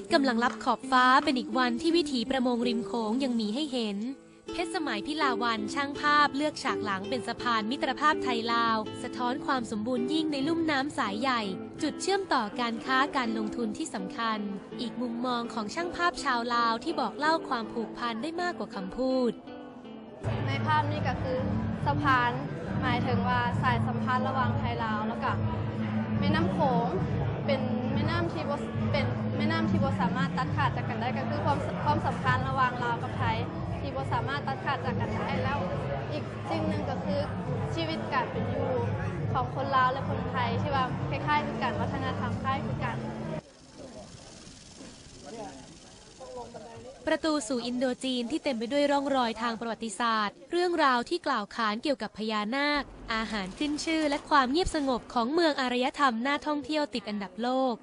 ตย์กำลังรับขอบฟ้าเป็นอีกวันที่วิถีประมงริมโขงยังมีให้เห็น เพชรสมัยพิลาวันช่างภาพเลือกฉากหลังเป็นสะพานมิตรภาพไทยลาว สะท้อนความสมบูรณ์ยิ่งในลุ่มน้ำสายใหญ่ จุดเชื่อมต่อการค้าการลงทุนที่สำคัญ อีกมุมมองของช่างภาพชาวลาวที่บอกเล่าความผูกพันได้มากกว่าคำพูด ในภาพนี้ก็คือสะพานหมายถึงว่าสายสัมพันธ์ระหว่างไทยลาวแล้วก็แม่น้ำโขงเป็น แม่น้ำที่บ่เป็นแม่น้ำที่บ่สามารถตัดขาดจากกันได้ก็คือความความสำคัญระหว่างลาวกับไทย ที่บ่สามารถตัดขาดจากกันได้แล้ว อีกสิ่งหนึ่งก็คือชีวิตการเป็นอยู่ของคนลาวและคนไทยที่ว่าคล้ายๆคือกันวัฒนธรรมคล้ายคือกัน ประตูสู่อินโดจีนที่เต็มไปด้วยร่องรอยทางประวัติศาสตร์ เรื่องราวที่กล่าวขานเกี่ยวกับพญานาค อาหารขึ้นชื่อและความเงียบสงบของเมืองอารยธรรมน่าท่องเที่ยวติดอันดับโลก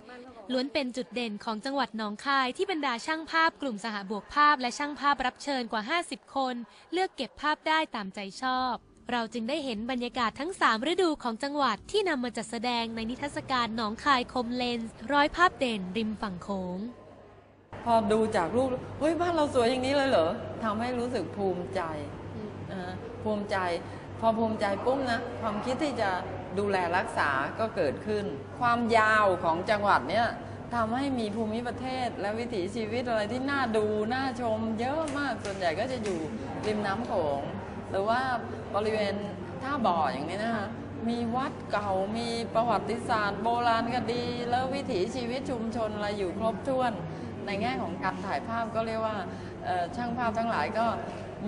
ล้วนเป็นจุดเด่นของจังหวัดหนองคายที่บรรดาช่างภาพกลุ่มสหบวกภาพและช่างภาพรับเชิญกว่า 50 คน เลือกเก็บภาพได้ตามใจชอบ เราจึงได้เห็นบรรยากาศทั้ง 3 ฤดูของจังหวัดที่นำมาจัดแสดงในนิทรรศการหนองคายคมเลนส์ร้อยภาพเด่นริมฝั่งโขง พอดูจากรูปเฮ้ยบ้านเราสวยอย่างนี้เลยเหรอทำให้รู้สึกภูมิใจนะภูมิใจ พอภูมิใจปุ๊บนะความคิดที่จะดูแลรักษาก็เกิดขึ้น ความยาวของจังหวัดเนี้ยทำให้มีภูมิประเทศและวิถีชีวิตอะไรที่น่าดูน่าชม เยอะมากส่วนใหญ่ก็จะอยู่ริมน้ำโขงหรือว่าบริเวณท่าบ่ออย่างนี้นะคะมีวัดเก่ามีประวัติศาสตร์ โบราณคดี แล้ววิถีชีวิตชุมชนอะไรอยู่ครบถ้วน ในแง่ของการถ่ายภาพก็เรียกว่าช่างภาพทั้งหลายก็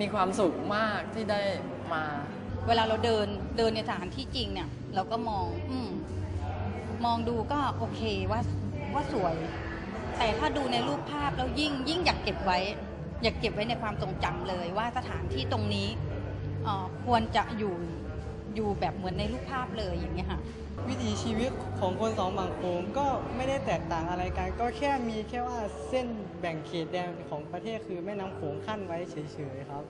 มีความสุขมากที่ได้มา เวลาเราเดินเดินในสถานที่จริงเนี่ยเราก็มองอมมองดูก็โอเคว่าว่าสวย แต่ถ้าดูในรูปภาพแล้วยิ่งยิ่งอยากเก็บไว้ อยากเก็บไว้ในความทรงจำเลยว่าสถานที่ตรงนี้ควรจะอยู่ อยู่แบบเหมือนในรูปภาพเลยอย่างเงี้ยค่ะ วิถีชีวิตของคนสองฝั่งโขงก็ไม่ได้แตกต่างอะไรกัน ก็แค่มีแค่ว่าเส้นแบ่งเขตแดนของประเทศคือแม่น้ำโขงขั้นไว้เฉยๆครับ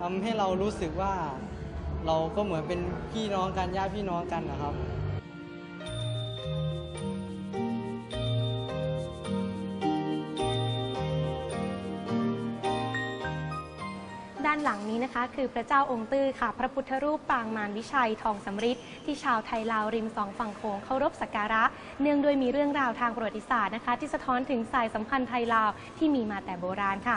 ทำให้เรารู้สึกว่าเราก็เหมือนเป็นพี่น้องกันญาติพี่น้องกันนะครับานหลังนี้นะคะ คือพระเจ้าองค์ตื้อค่ะ พระพุทธรูปปางมารวิชัยทองสำริดที่ชาวไทยลาวริมสองฝั่งโขงเคารพสักการะ เนื่องด้วยมีเรื่องราวทางประวัติศาสตร์นะคะ ที่สะท้อนถึงสายสัมพันธ์ไทยลาวที่มีมาแต่โบราณค่ะ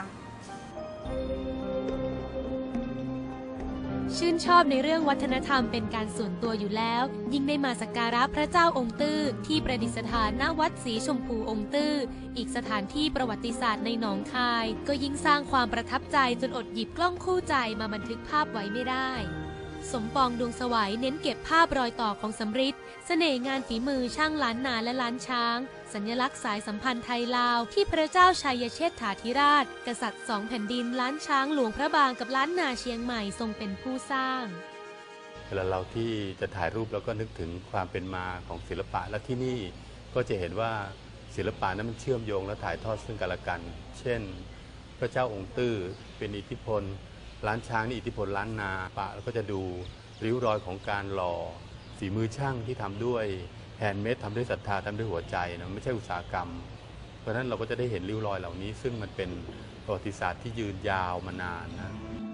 ชื่นชอบในเรื่องวัฒนธรรมเป็นการส่วนตัวอยู่แล้ว ยิ่งได้มาสักการะพระเจ้าองค์ตื้อที่ประดิษฐานณวัดศรีชมพูองค์ตื้อ อีกสถานที่ประวัติศาสตร์ในหนองคาย ก็ยิ่งสร้างความประทับใจจนอดหยิบกล้องคู่ใจมาบันทึกภาพไว้ไม่ได้ สมปองดวงสวัยเน้นเก็บภาพรอยต่อของสำริดเสน่ห์งานฝีมือช่างล้านนาและล้านช้าง สัญลักษณ์สายสัมพันธ์ไทยลาว ที่พระเจ้าชัยเชษฐาธิราช กษัตริย์สองแผ่นดินล้านช้างหลวงพระบางกับล้านนาเชียงใหม่ทรงเป็นผู้สร้างเวลาเราที่จะถ่ายรูปเราก็นึกถึงความเป็นมาของศิลปะและที่นี่ก็จะเห็นว่าศิลปะนั้นมันเชื่อมโยงและถ่ายทอดซึ่งกันและกัน เช่น พระเจ้าองค์ตื้อเป็นอิทธิพล ล้านช้างนี่อิทธิพลล้านนาปะแล้วก็จะดูริ้วรอยของการหล่อฝีมือช่างที่ทำด้วยแฮนด์เมดทำด้วยศรัทธาทำด้วยหัวใจนะไม่ใช่อุตสาหกรรม เพราะฉะนั้นเราก็จะได้เห็นริ้วรอยเหล่านี้ ซึ่งมันเป็นประวัติศาสตร์ที่ยืนยาวมานานนะ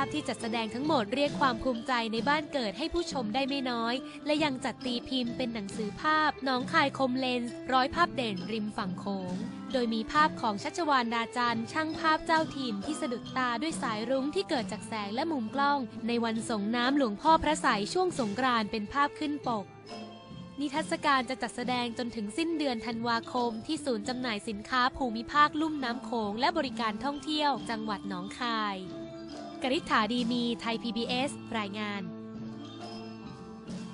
าพที่จัดแสดงทั้งหมดเรียกความภูมิใจในบ้านเกิดให้ผู้ชมได้ไม่น้อย และยังจัดตีพิมพ์เป็นหนังสือภาพน้องคายคมเลนส์ร้อยภาพเด่นริมฝั่งโขงโดยมีภาพของชัชวานดาจันช่างภาพเจ้าถิ่นที่สะดุดตาด้วยสายรุ้งที่เกิดจากแสงและมุมกล้อง ในวันส่งน้ำหลวงพ่อพระใสยช่วงสงกรานเป็นภาพขึ้นปกนิทรรศการจะจัดแสดงจนถึงสิ้นเดือนธันวาคม ที่ศูนย์จำหน่ายสินค้าภูมิภาคลุ่มน้ำโขงและบริการท่องเที่ยว จังหวัดหนองคาย กริษฐาดีมีไทย PBS รายงาน